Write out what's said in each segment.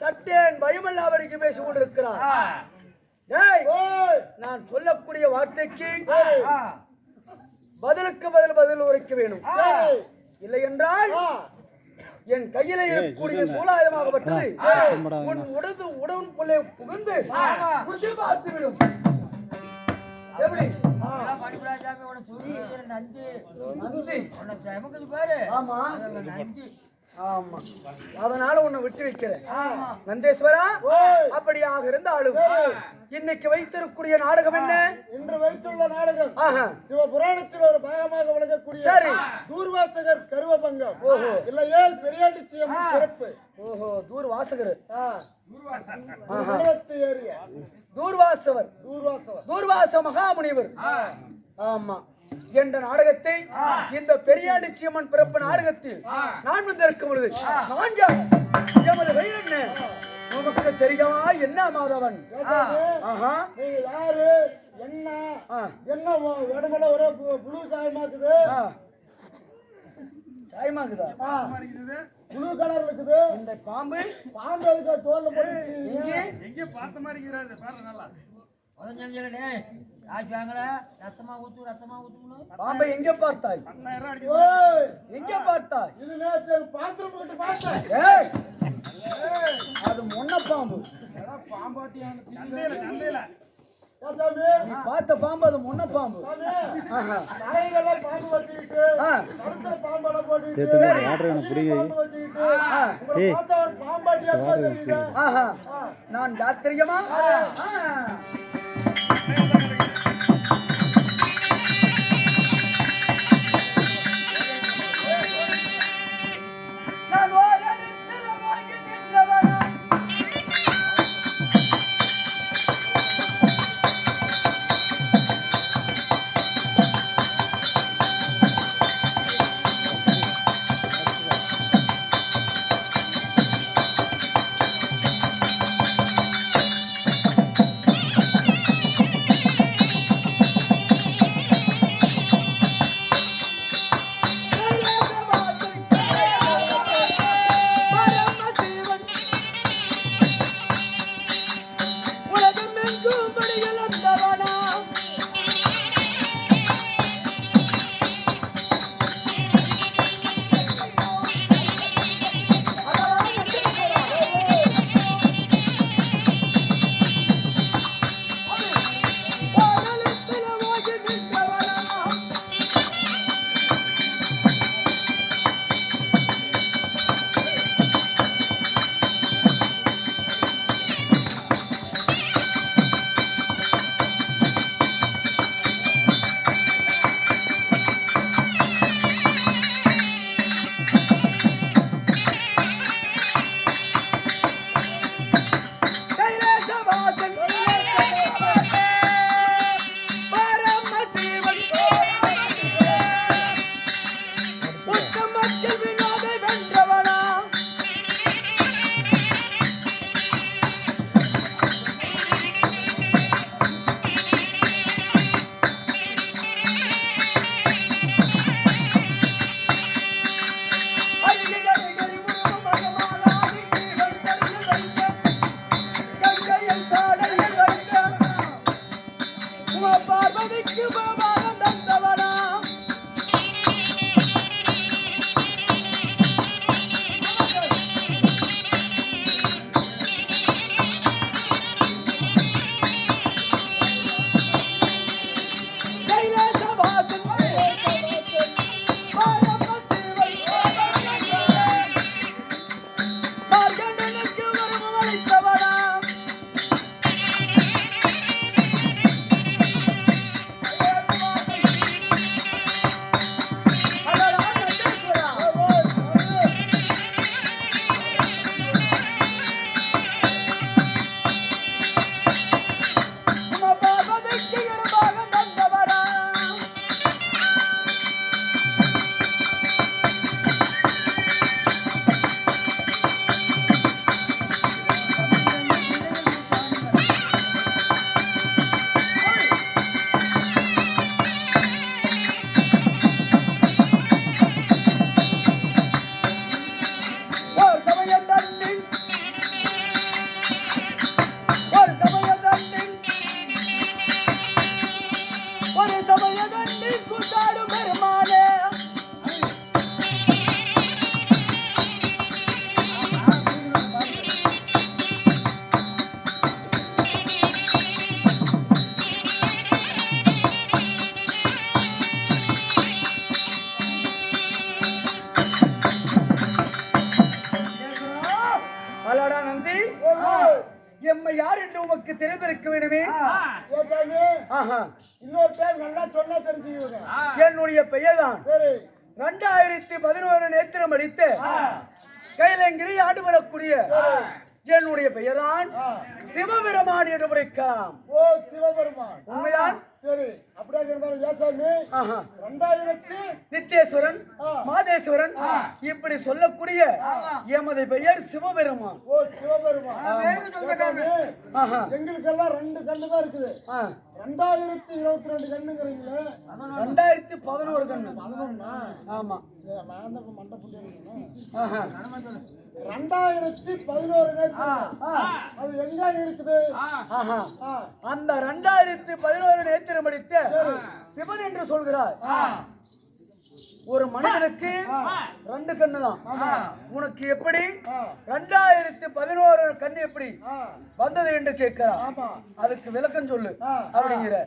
சட்டேன் பயமல்லாபடிக்கு பேசிக் கொண்டிருக்கிறார் டேய், நான் சொல்லக்கூடிய வார்த்தைக்கு பதிலுக்கு பதில் பதில் உரைக்க வேணும். இல்லை என்றால் என் கையில இருக்கக்கூடிய சூலாயுதமாகப்பட்டது. உன் உடது உடவுன் புள்ளை புகுந்து பார்த்துவிடும். எப்படி? நன்றி. நன்றி உனக்கு பாரு. நன்றி. ஆமா. அதனால உன்னை விட்டு வைக்கிறேன் நந்தேஸ்வரா அப்படியாக இருந்தாலும் இன்னைக்கு வைத்திருக்கூடிய நாடகம் என்ன? இன்று வைத்துள்ள நாடகம் ஆஹா. சிவபுராணத்தில் ஒரு பாகமாக விளங்கக்கூடிய. தூர்வாசகர் கருவபங்கம். ஓஹோ. இல்லையேல் பெரியாண்டிச்சியம் பிறப்பு ஓஹோ தூர் வாசகர் ஆ. குன்றத்து ஏரியா. தூர்வாசவர். தூர்வாசவர். தூர்வாச மகாமுனிவர். ஆமா. என்ற நாடகத்தை இந்த பெரியாண்டிச்சியம்மன் பிறப்பு நாடகத்தில் நான் வந்திருக்கும் பொழுது நான்? எமது வயிறு உமக்கு தெரியுமா? என்ன மாதவன்? யாரு? என்ன. என்ன உடம்புல ஒரே பு- புழு சாயமாக்குது. சாயமாக்குதா? புழு கலர் இருக்குது. இந்த பாம்பு பாம்பு எதுக்கு தோல்ல வாங்கல, ரத்தமா ஊத்து, ரத்தமா ஊத்தும்னு. பாம்பை எங்கே பார்த்தாய்? எங்கே பார்த்தாய்! அது முன்ன பாம்பு. பார்த்த பாம்பு அது முன்ன பாம்பு. நான் யார் Thank you. இன்னொரு பேர் நல்லா சொன்னா தெரிஞ்சுக்குங்க என்னுடைய பெயர்தான் சரி ரெண்டாயிரத்தி பதினோரு நேத்திரம் அடித்த கைலங்கிரி ஆண்டு வரக்கூடிய என்னுடைய பெயர்தான். சிவபெருமான் என்று உரைக்கலாம். ஓ சிவபெருமான். உண்மைதான்? சரி அப்படியே இருந்தாலும் ஏன் சாமி ஆஹா. ரெண்டாயிரத்தி நித்தேஸ்வரன். மாதேஸ்வரன் இப்படி சொல்லக்கூடிய எமது பெயர் சிவபெருமான். ஓ சிவபெருமான். ஆஹா. எங்களுக்கெல்லாம் ரெண்டு கண்ணு தான் இருக்குது. ரெண்டாயிரத்தி இருபத்தி ரெண்டு கண்ணுங்கிறீங்களே? ரெண்டாயிரத்தி பதினோரு கண்ணு. பதினொன்னா? ஆமா. நான் ரெண்டாயிரத்தி பதினோரு. அது எங்க இருக்குது. அந்த ரெண்டாயிரத்தி பதினோரு நேத்திரம் அடித்த சிவன் என்று சொல்கிறார். ஒரு மனிதனுக்கு ரெண்டு கண்ணு தான். உனக்கு எப்படி. ரெண்டாயிரத்தி பதினோரு கண்ணு எப்படி. வந்தது என்று கேட்கிறார். ஆமா. அதுக்கு விளக்கம் சொல்லு. அப்படிங்கிற.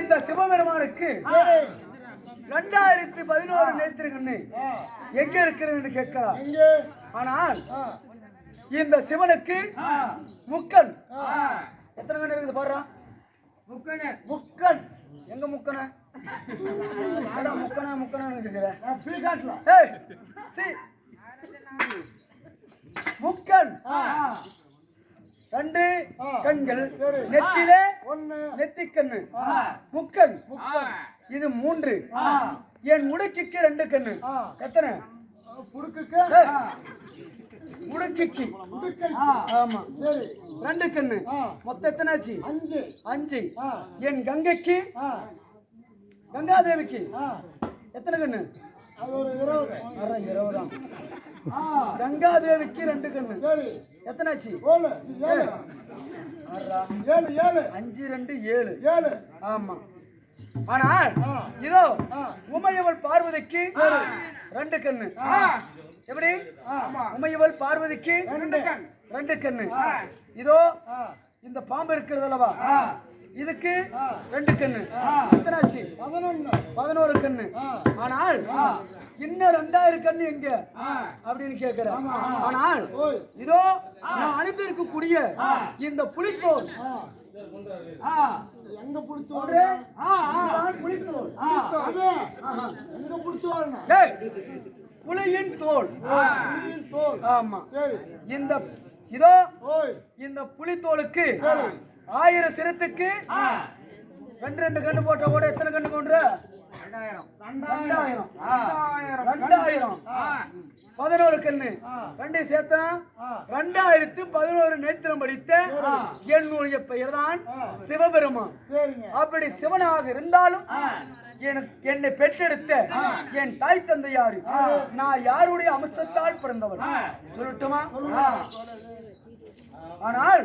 இந்த சிவபெருமானுக்கு. ரெண்டாயிரத்தி பதினோரு நேத்திரங்கண்ணு. எங்க இருக்கிறது என்று ஆனால். இந்த சிவனுக்கு முக்கன். எத்தனை கண்ணு இருக்குது பாடுறா முக்கனு முக்கன் எங்க முக்கன முக்கனா முக்கனா இருக்கிற ஆ, பீ காட்டுல ஏய், சி. முக்கன் ரெண்டு. கண்கள். நெத்திலே நெத்திக்கண்ணு. முக்கன். இது மூன்று. ஆ. என் முடுக்கிக்கு ரெண்டு கண்ணு. எத்தனை. முடுக்கிக்கு. ஆமா. சரி. ரெண்டு கண்ணு. மொத்தம் எத்தனாச்சு? அஞ்சு. அஞ்சு. என் கங்கைக்கு. கங்காதேவிக்கு. எத்தனை கண்ணு? கங்காதேவிக்கு ரெண்டு கண்ணு. சரி. எத்தனாச்சு? ஏழு ஏழு. அஞ்சு ரெண்டு ஏழு. ஏழு. ஆமா. ஆனால். இதோ. உமையவள் பார்வதிக்கு ரெண்டு கண்ணு. எப்படி? உமையவள் பார்வதிக்கு ரெண்டு. கண்ணு இதோ இந்த பாம்பு இருக்கிறது அல்லவா? இதுக்கு. ரெண்டு கண்ணு. எத்தனாச்சு? பதினோரு கண்ணு. ஆனால் இன்னும் ரெண்டாயிரம் கண்ணு எங்க? அப்படின்னு கேக்குறேன் ஆனால் இதோ நான் அனுப்பியிருக்கக்கூடிய இந்த புலித்தோல். எங்க புலித்தோல்? அது எங்க டேய், புலியின் தோல். புலியின் தோல். ஆமா. சரி. இந்த இதோ இந்த புலித்தோலுக்கு ஆயிரம் சிரத்துக்கு ரெண்டு ரெண்டு கண்ணு போட்டா கூட எத்தனை கண்ணு போன்ற? பதினோரு கண்ணு ரெண்டு சேர்த்தா ரெண்டாயிரத்து பதினோரு நேத்திரம் படித்த என்னுடைய பெயர் தான் சிவபெருமான். அப்படி சிவனாக இருந்தாலும் என்னை பெற்றெடுத்த என் தாய் தந்தை யாரு நான் யாருடைய அம்சத்தால் பிறந்தவன் சொல்லட்டுமா? ஆனால்